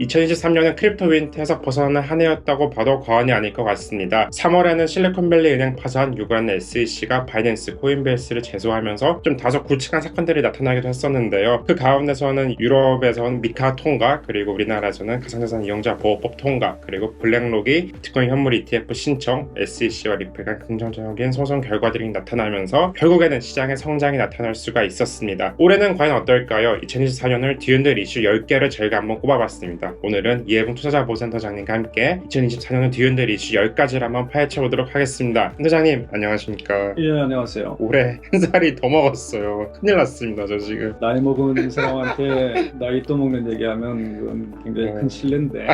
2023년은 크립토 윈트에서 벗어나는 한 해였다고 봐도 과언이 아닐 것 같습니다. 3월에는 실리콘밸리 은행 파산, 6월에는 SEC가 바이낸스, 코인베이스를 제소하면서 좀 다소 굵직한 사건들이 나타나기도 했었는데요. 그 가운데서는 유럽에서는 미카 통과, 그리고 우리나라에서는 가상자산 이용자 보호법 통과, 그리고 블랙록이 비트코인 현물 ETF 신청, SEC와 리플 간 긍정적인 소송 결과들이 나타나면서 결국에는 시장의 성장이 나타날 수가 있었습니다. 올해는 과연 어떨까요? 2024년을 뒤흔들 이슈 10개를 저희가 한번 꼽아봤습니다. 오늘은 이해봉 투자자보센터장님과 함께 2024년을 뒤흔들 이슈 10가지를 한번 파헤쳐 보도록 하겠습니다. 센터장님 안녕하십니까? 예, 안녕하세요. 올해 한 살이 더 먹었어요. 큰일 났습니다, 저 지금. 나이 먹은 사람한테 나이 또 먹는 얘기하면 그건 굉장히 큰 실례인데.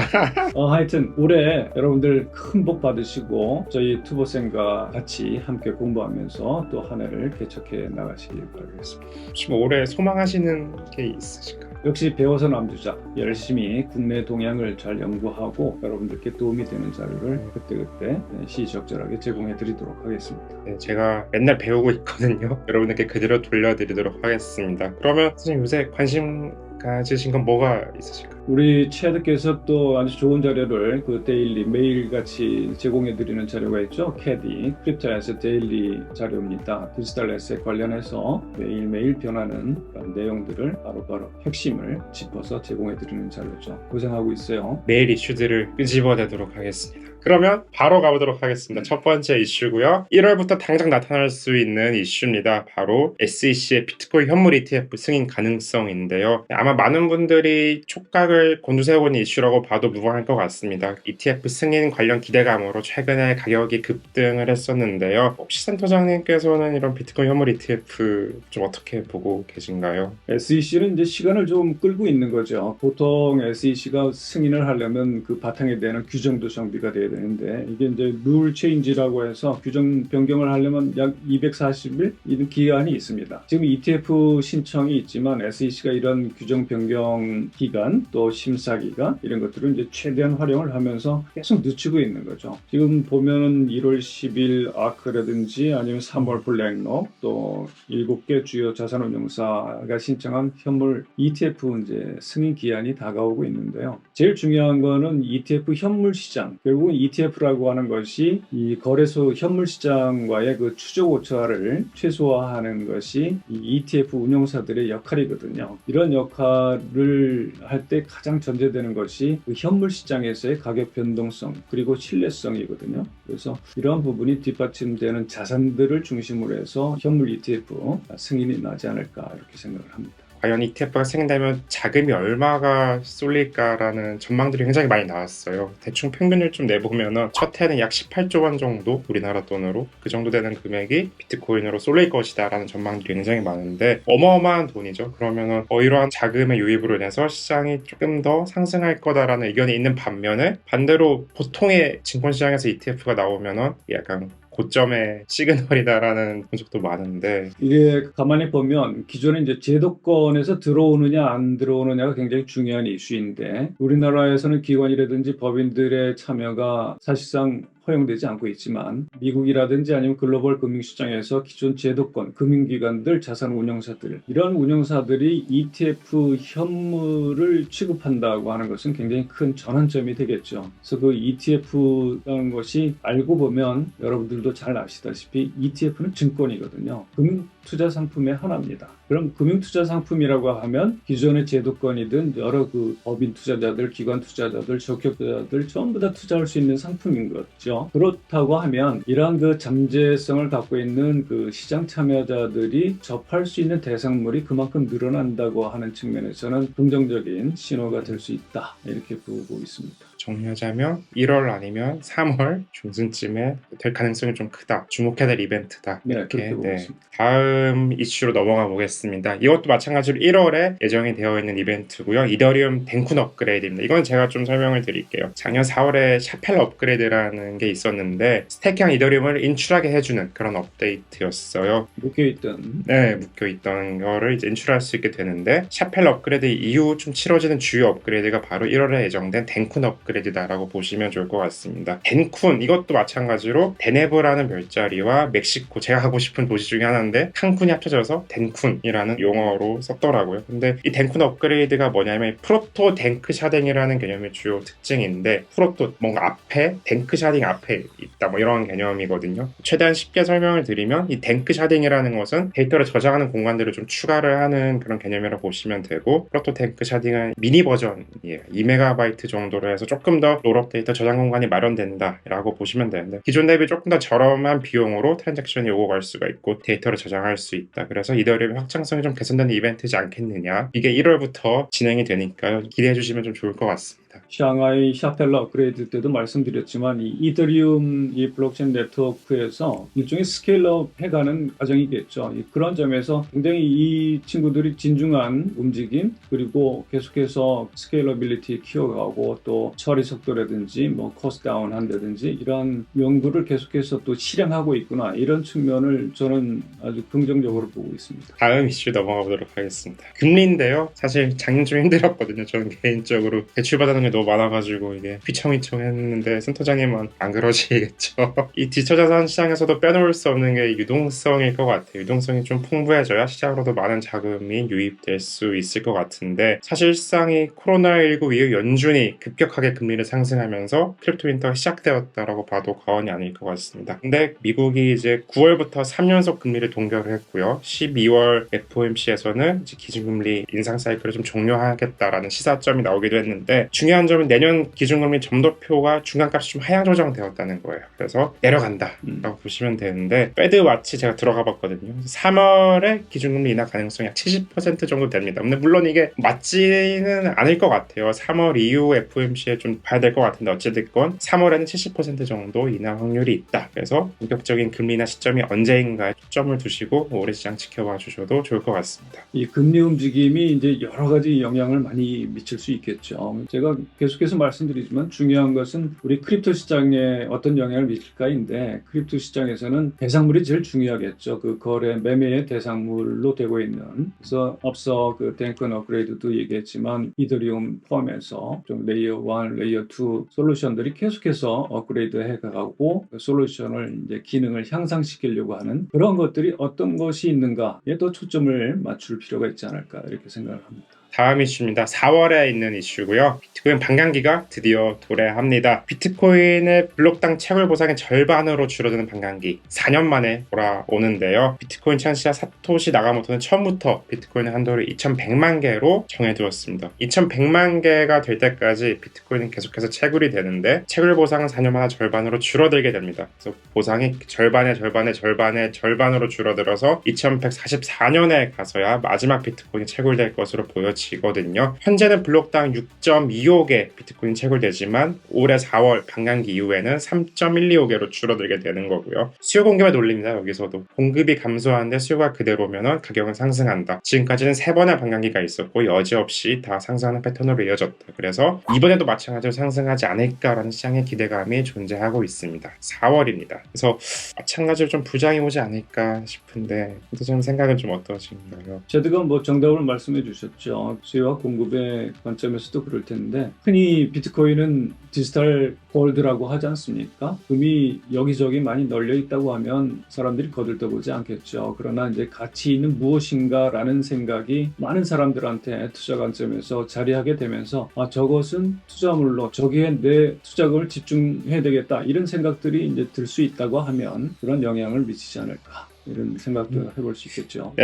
어, 하여튼 올해 여러분들 큰 복 받으시고 저희 투보생과 같이 함께 공부하면서 또 한 해를 개척해 나가시길 바라겠습니다. 혹시 뭐 올해 소망하시는 게 있으실까요? 역시 배워서 남주자 열심히 국내 동향을 잘 연구하고 여러분들께 도움이 되는 자료를 그때그때 시적절하게 제공해 드리도록 하겠습니다. 네, 제가 맨날 배우고 있거든요. 여러분들께 그대로 돌려드리도록 하겠습니다. 그러면 선생님 요새 관심 가지신 건 뭐가 있으실까요? 우리 체드께서 또 아주 좋은 자료를 그 데일리 매일 같이 제공해 드리는 자료가 있죠. 캐디 크립토 에셋 데일리 자료입니다. 디지털 에셋 관련해서 매일매일 변하는 그런 내용들을 바로바로 핵심을 짚어서 제공해 드리는 자료죠. 고생하고 있어요. 매일 이슈들을 끄집어내도록 하겠습니다. 그러면 바로 가보도록 하겠습니다. 첫 번째 이슈고요. 1월부터 당장 나타날 수 있는 이슈입니다. 바로 SEC의 비트코인 현물 ETF 승인 가능성인데요. 아마 많은 분들이 촉각을 곤두세우고 있는 이슈라고 봐도 무방할 것 같습니다. ETF 승인 관련 기대감으로 최근에 가격이 급등을 했었는데요. 혹시 센터장님께서는 이런 비트코인 현물 ETF 좀 어떻게 보고 계신가요? SEC는 이제 시간을 좀 끌고 있는 거죠. 보통 SEC가 승인을 하려면 그 바탕에 대한 규정도 정비가 돼야 되는데 이게 이제 룰 체인지라고 해서 규정 변경을 하려면 약 240일 이런 기간이 있습니다. 지금 ETF 신청이 있지만 SEC가 이런 규정 변경 기간 또 심사 기간 이런 것들을 이제 최대한 활용을 하면서 계속 늦추고 있는 거죠. 지금 보면은 1월 10일 아크라든지 아니면 3월 블랙록 또 7개 주요 자산운용사가 신청한 현물 ETF 이제 승인 기한이 다가오고 있는데요. 제일 중요한 거는 ETF 현물 시장 결국 ETF라고 하는 것이 이 거래소 현물 시장과의 그 추적 오차를 최소화하는 것이 이 ETF 운용사들의 역할이거든요. 이런 역할을 할 때 가장 전제되는 것이 그 현물 시장에서의 가격 변동성 그리고 신뢰성이거든요. 그래서 이러한 부분이 뒷받침되는 자산들을 중심으로 해서 현물 ETF 승인이 나지 않을까 이렇게 생각을 합니다. 과연 ETF가 생긴다면 자금이 얼마가 쏠릴까라는 전망들이 굉장히 많이 나왔어요. 대충 평균을 좀 내보면은 첫 해는 약 18조 원 정도 우리나라 돈으로 그 정도 되는 금액이 비트코인으로 쏠릴 것이다라는 전망들이 굉장히 많은데 어마어마한 돈이죠. 그러면은 어, 이러한 자금의 유입으로 인해서 시장이 조금 더 상승할 거다라는 의견이 있는 반면에 반대로 보통의 증권 시장에서 ETF가 나오면은 약간 고점의 시그널이다라는 분석도 많은데. 이게 가만히 보면 기존에 이제 제도권에서 들어오느냐 안 들어오느냐가 굉장히 중요한 이슈인데 우리나라에서는 기관이라든지 법인들의 참여가 사실상 허용되지 않고 있지만 미국이라든지 아니면 글로벌 금융시장에서 기존 제도권, 금융기관들, 자산운용사들 이런 운용사들이 ETF 현물을 취급한다고 하는 것은 굉장히 큰 전환점이 되겠죠. 그래서 그 ETF라는 것이 알고 보면 여러분들도 잘 아시다시피 ETF는 증권이거든요. 금융 투자 상품의 하나입니다. 그럼 금융 투자 상품이라고 하면 기존의 제도권이든 여러 그 법인 투자자들, 기관 투자자들, 적격 투자자들 전부 다 투자할 수 있는 상품인 거죠. 그렇다고 하면 이러한 그 잠재성을 갖고 있는 그 시장 참여자들이 접할 수 있는 대상물이 그만큼 늘어난다고 하는 측면에서는 긍정적인 신호가 될 수 있다 이렇게 보고 있습니다. 정리하자면 1월 아니면 3월 중순쯤에 될 가능성이 좀 크다. 주목해야 될 이벤트다. 네, 이렇게 네. 다음 이슈로 넘어가 보겠습니다. 이것도 마찬가지로 1월에 예정이 되어 있는 이벤트고요. 이더리움 댕쿤 업그레이드입니다. 이건 제가 좀 설명을 드릴게요. 작년 4월에 샤펠 업그레이드라는 게 있었는데 스테이크한 이더리움을 인출하게 해주는 그런 업데이트였어요. 묶여있던 네, 묶여있던 거를 이제 인출할 수 있게 되는데 샤펠 업그레이드 이후 좀 치러지는 주요 업그레이드가 바로 1월에 예정된 댕쿤 업그레이드 다라고 보시면 좋을 것 같습니다. 덴쿤 이것도 마찬가지로 데네브라는 별자리와 멕시코 제가 가고 싶은 도시 중에 하나인데 칸쿤이 합쳐져서 덴쿤이라는 용어로 썼더라고요. 근데 이 덴쿤 업그레이드가 뭐냐면 프로토 덴크 샤딩이라는 개념이 주요 특징인데 프로토 뭔가 앞에 덴크 샤딩 앞에 있다 뭐 이런 개념이거든요. 최대한 쉽게 설명을 드리면 이 덴크 샤딩이라는 것은 데이터를 저장하는 공간들을 좀 추가를 하는 그런 개념이라고 보시면 되고 프로토 덴크 샤딩은 미니 버전이에요. 2메가바이트 정도로 해서 조금 더 롤업 데이터 저장 공간이 마련된다 라고 보시면 되는데 기존 대비 조금 더 저렴한 비용으로 트랜잭션이 오고 갈 수가 있고 데이터를 저장할 수 있다. 그래서 이더리움 확장성이 좀 개선되는 이벤트지 않겠느냐. 이게 1월부터 진행이 되니까요. 기대해 주시면 좀 좋을 것 같습니다. 샹하이 샤텔라 업그레이드 때도 말씀드렸지만 이 이더리움 이 블록체인 네트워크에서 일종의 스케일업 해가는 과정이겠죠. 이- 그런 점에서 굉장히 이 친구들이 진중한 움직임 그리고 계속해서 스케일러빌리티 키워가고 또 처리 속도라든지 뭐 코스트 다운 한다든지 이런 연구를 계속해서 또 실행하고 있구나 이런 측면을 저는 아주 긍정적으로 보고 있습니다. 다음 이슈 넘어가 보도록 하겠습니다. 금리인데요. 사실 작년 좀 힘들었거든요. 저는 개인적으로 대출받아는 게 너무 많아가지고 이게 휘청휘청 했는데 센터장님은 안 그러시겠죠. 이 디지털자산 시장에서도 빼놓을 수 없는 게 유동성일 것 같아요. 유동성이 좀 풍부해져야 시장으로도 많은 자금이 유입될 수 있을 것 같은데 사실상 이 코로나19 이후 연준이 급격하게 금리를 상승하면서 크립토 윈터가 시작되었다라고 봐도 과언이 아닐 것 같습니다. 근데 미국이 이제 9월부터 3연속 금리를 동결을 했고요. 12월 FOMC에서는 기준금리 인상 사이클을 좀 종료하겠다라는 시사점이 나오기도 했는데 중요한 점은 내년 기준금리 점도표가 중간값이 좀 하향 조정되었다는 거예요. 그래서 내려간다라고 음. 보시면 되는데 페드 와치 제가 들어가 봤거든요. 3월에 기준금리 인하 가능성이 약 70% 정도 됩니다. 근데 물론 이게 맞지는 않을 것 같아요. 3월 이후 FOMC에 좀 봐야 될 것 같은데 어찌됐건 3월에는 70% 정도 인하 확률이 있다. 그래서 본격적인 금리 인하 시점이 언제인가에 초점을 두시고 올해 시장 지켜봐 주셔도 좋을 것 같습니다. 이 금리 움직임이 이제 여러 가지 영향을 많이 미칠 수 있겠죠. 제가 계속해서 말씀드리지만 중요한 것은 우리 크립토 시장에 어떤 영향을 미칠까인데 크립토 시장에서는 대상물이 제일 중요하겠죠. 그 거래 매매의 대상물로 되고 있는. 그래서 앞서 그 탱큰 업그레이드도 얘기했지만 이더리움 포함해서 좀 레이어 1, 레이어 2 솔루션들이 계속해서 업그레이드 해가고 그 솔루션을 이제 기능을 향상시키려고 하는 그런 것들이 어떤 것이 있는가에 더 초점을 맞출 필요가 있지 않을까 이렇게 생각을 합니다. 다음 이슈입니다. 4월에 있는 이슈고요. 비트코인 반감기가 드디어 도래합니다. 비트코인의 블록당 채굴 보상의 절반으로 줄어드는 반감기 4년 만에 돌아오는데요. 비트코인 창시자 사토시 나가모토는 처음부터 비트코인의 한도를 2,100만 개로 정해두었습니다. 2,100만 개가 될 때까지 비트코인은 계속해서 채굴이 되는데 채굴 보상은 4년마다 절반으로 줄어들게 됩니다. 그래서 보상이 절반의 절반의 절반의 절반으로 줄어들어서 2144년에 가서야 마지막 비트코인이 채굴될 것으로 보여 지거든요. 현재는 블록당 6.25개 비트코인 채굴되지만 올해 4월 반감기 이후에는 3.125개로 줄어들게 되는 거고요. 수요 공급의 논리입니다. 여기서도 공급이 감소하는데 수요가 그대로면 가격은 상승한다. 지금까지는 세 번의 반감기가 있었고 여지없이 다 상승하는 패턴으로 이어졌다. 그래서 이번에도 마찬가지로 상승하지 않을까라는 시장의 기대감이 존재하고 있습니다. 4월입니다. 그래서 마찬가지로 좀 부장이 오지 않을까 싶은데 좀 생각은 좀 어떠신가요? 제드가 뭐 정답을 말씀해 주셨죠. 수요와 공급의 관점에서도 그럴 텐데 흔히 비트코인은 디지털 골드라고 하지 않습니까? 금이 여기저기 많이 널려 있다고 하면 사람들이 거들떠보지 않겠죠. 그러나 이제 가치 있는 무엇인가라는 생각이 많은 사람들한테 투자 관점에서 자리하게 되면서 아 저것은 투자물로 저기에 내 투자금을 집중해야 되겠다 이런 생각들이 이제 들 수 있다고 하면 그런 영향을 미치지 않을까 이런 생각도 해볼 수 있겠죠.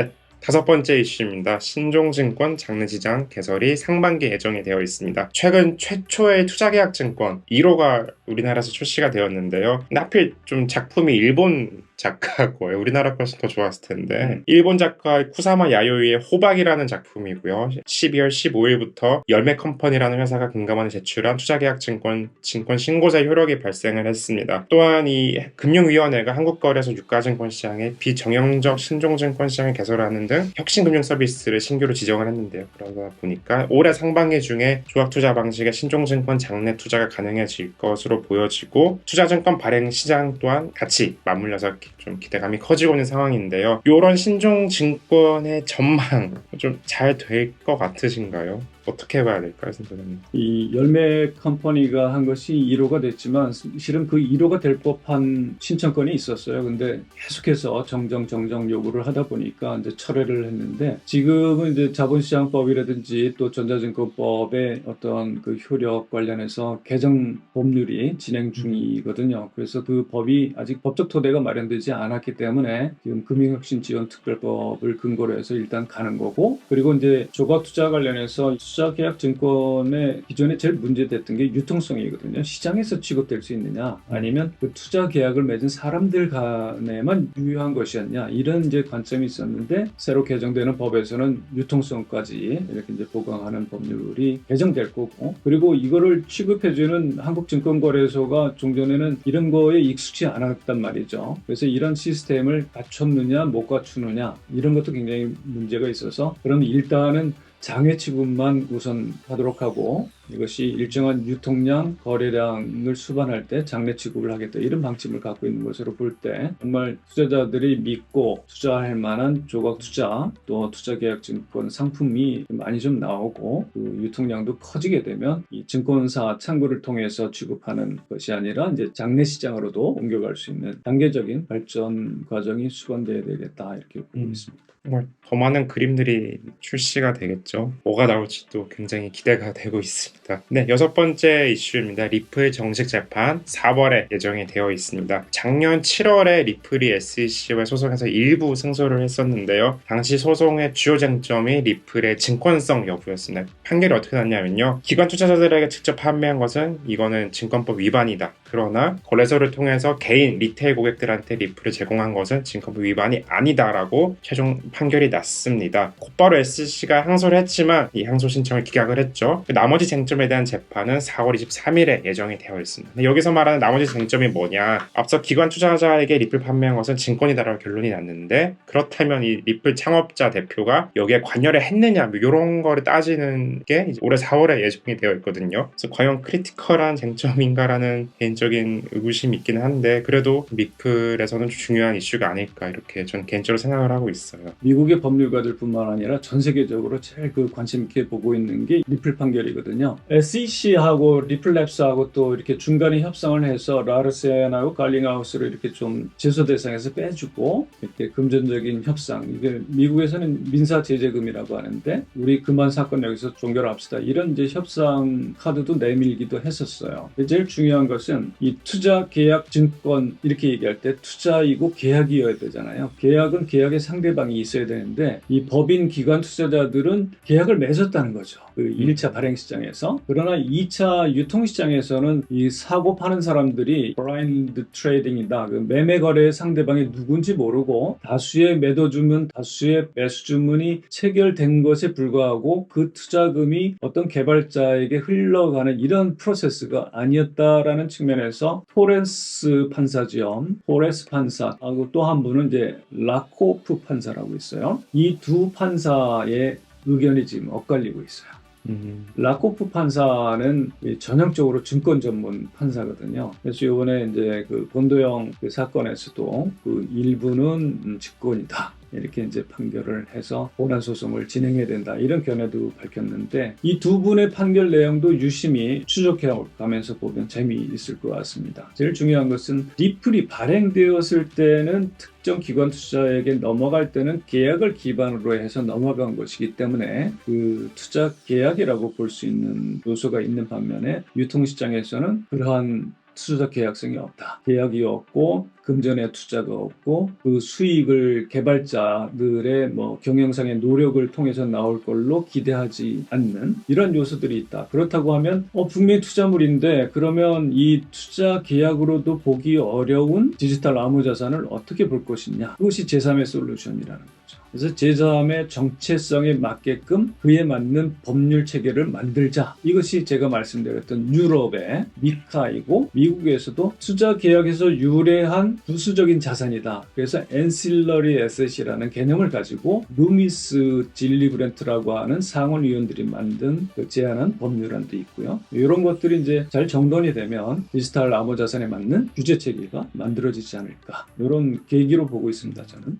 다섯 번째 이슈입니다. 신종증권 장르시장 개설이 상반기 예정이 되어 있습니다. 최근 최초의 투자계약증권 1호가 우리나라에서 출시가 되었는데요. 하필 좀 작품이 일본 작가고요. 우리나라 거서 더 좋았을 텐데 음. 일본 작가 쿠사마 야요이의 호박이라는 작품이고요. 12월 15일부터 열매 컴퍼니라는 회사가 금감원에 제출한 투자계약증권 증권 신고자 효력이 발생을 했습니다. 또한 이 금융위원회가 한국거래소 유가증권 시장에 비정형적 신종증권 시장을 개설하는 등 혁신금융 서비스를 신규로 지정을 했는데요. 그러다 보니까 올해 상반기 중에 조합투자 방식의 신종증권 장내 투자가 가능해질 것으로 보여지고 투자증권 발행 시장 또한 같이 맞물려서 기- 좀 기대감이 커지고 있는 상황인데요. 이런 신종 증권의 전망 좀 잘 될 것 같으신가요? 어떻게 봐야 될까요, 선생님? 이 열매 컴퍼니가 한 것이 1호가 됐지만 실은 그 1호가 될 법한 신청권이 있었어요. 근데 계속해서 정정 정정 요구를 하다 보니까 이제 철회를 했는데 지금은 이제 자본시장법이라든지 또 전자증권법의 어떤 그 효력 관련해서 개정 법률이 진행 중이거든요. 그래서 그 법이 아직 법적 토대가 마련되지 않았기 때문에 지금 금융혁신지원특별법을 근거로 해서 일단 가는 거고 그리고 이제 조각 투자 관련해서 투자계약 증권의 기존에 제일 문제됐던 게 유통성이거든요. 시장에서 취급될 수 있느냐 아니면 그 투자 계약을 맺은 사람들 간에만 유효한 것이었냐 이런 이제 관점이 있었는데 새로 개정되는 법에서는 유통성까지 이렇게 이제 보강하는 법률이 개정될 거고 그리고 이거를 취급해주는 한국증권거래소가 종전에는 이런 거에 익숙치 않았단 말이죠. 그래서 이런 시스템을 갖췄느냐 못 갖추느냐 이런 것도 굉장히 문제가 있어서 그럼 일단은 장외 취급만 우선 하도록 하고 이것이 일정한 유통량, 거래량을 수반할 때 장내 취급을 하겠다 이런 방침을 갖고 있는 것으로 볼 때 정말 투자자들이 믿고 투자할 만한 조각 투자 또 투자 계약 증권 상품이 많이 좀 나오고 그 유통량도 커지게 되면 이 증권사 창구를 통해서 취급하는 것이 아니라 이제 장내 시장으로도 옮겨갈 수 있는 단계적인 발전 과정이 수반돼야 되겠다 이렇게 보고 음. 있습니다. 정말 더 많은 그림들이 출시가 되겠죠. 뭐가 나올지도 굉장히 기대가 되고 있습니다. 네, 여섯 번째 이슈입니다. 리플 정식 재판 4월에 예정이 되어 있습니다. 작년 7월에 리플이 SEC와 소송에서 일부 승소를 했었는데요. 당시 소송의 주요 쟁점이 리플의 증권성 여부였습니다. 판결이 어떻게 났냐면요. 기관 투자자들에게 직접 판매한 것은 이거는 증권법 위반이다. 그러나 거래소를 통해서 개인 리테일 고객들한테 리플을 제공한 것은 증권법 위반이 아니다라고 최종 판결이 났습니다. 곧바로 SC가 항소를 했지만 이 항소 신청을 기각을 했죠. 그 나머지 쟁점에 대한 재판은 4월 23일에 예정이 되어 있습니다. 여기서 말하는 나머지 쟁점이 뭐냐? 앞서 기관 투자자에게 리플 판매한 것은 증권이다라고 결론이 났는데 그렇다면 이 리플 창업자 대표가 여기에 관여를 했느냐 뭐 이런 거를 따지는 게 올해 4월에 예정이 되어 있거든요. 그래서 과연 크리티컬한 쟁점인가라는 개인적 인 의구심이 있기는 한데 그래도 리플에서는 중요한 이슈가 아닐까 이렇게 저는 개인적으로 생각을 하고 있어요. 미국의 법률가들뿐만 아니라 전 세계적으로 제일 그 관심 있게 보고 있는 게 리플 판결이거든요. SEC하고 리플랩스하고 또 이렇게 중간에 협상을 해서 라르센하고 갈링하우스를 이렇게 좀 제소 대상에서 빼주고 이렇게 금전적인 협상 이게 미국에서는 민사 제재금이라고 하는데 우리 그만 사건 여기서 종결합시다 이런 이제 협상 카드도 내밀기도 했었어요. 제일 중요한 것은 이 투자 계약 증권 이렇게 얘기할 때 투자이고 계약이어야 되잖아요. 계약은 계약의 상대방이 있어야 되는데 이 법인 기관 투자자들은 계약을 맺었다는 거죠. 그 1차 발행 시장에서. 그러나 2차 유통 시장에서는 이 사고 파는 사람들이 블라인드 트레이딩이다. 그 매매 거래의 상대방이 누군지 모르고 다수의 매도 주문, 다수의 매수 주문이 체결된 것에 불과하고 그 투자금이 어떤 개발자에게 흘러가는 이런 프로세스가 아니었다라는 측면에서 토렌스 판사지엄, 토레스 판사 하고 또 한 분은 이제 라코프 판사라고 있어요. 이 두 판사의 의견이 지금 엇갈리고 있어요. 음, 라코프 판사는 이 전형적으로 증권 전문 판사거든요. 그래서 이번에 이제 그 본도영 그 사건에서도 그 일부는 음, 직권이다. 이렇게 이제 판결을 해서 본안 소송을 진행해야 된다 이런 견해도 밝혔는데 이 두 분의 판결 내용도 유심히 추적해 가면서 보면 재미있을 것 같습니다. 제일 중요한 것은 리플이 발행되었을 때는 특정 기관 투자에게 넘어갈 때는 계약을 기반으로 해서 넘어간 것이기 때문에 그 투자 계약이라고 볼 수 있는 요소가 있는 반면에 유통시장에서는 그러한 투자 계약성이 없다. 계약이 없고 금전의 투자가 없고 그 수익을 개발자들의 뭐 경영상의 노력을 통해서 나올 걸로 기대하지 않는 이런 요소들이 있다. 그렇다고 하면 어 분명히 투자물인데 그러면 이 투자 계약으로도 보기 어려운 디지털 암호 자산을 어떻게 볼 것이냐? 그것이 제3의 솔루션이라는 거죠. 그래서 제3의 정체성에 맞게끔 그에 맞는 법률 체계를 만들자. 이것이 제가 말씀드렸던 유럽의 미카이고 미국에서도 투자 계약에서 유래한 부수적인 자산이다. 그래서 엔실러리 에셋이라는 개념을 가지고 루미스 진리 브렌트라고 하는 상원위원들이 만든 그 제안한 법률안도 있고요. 이런 것들이 이제 잘 정돈이 되면 디지털 암호 자산에 맞는 규제 체계가 만들어지지 않을까. 이런 계기로 보고 있습니다. 저는.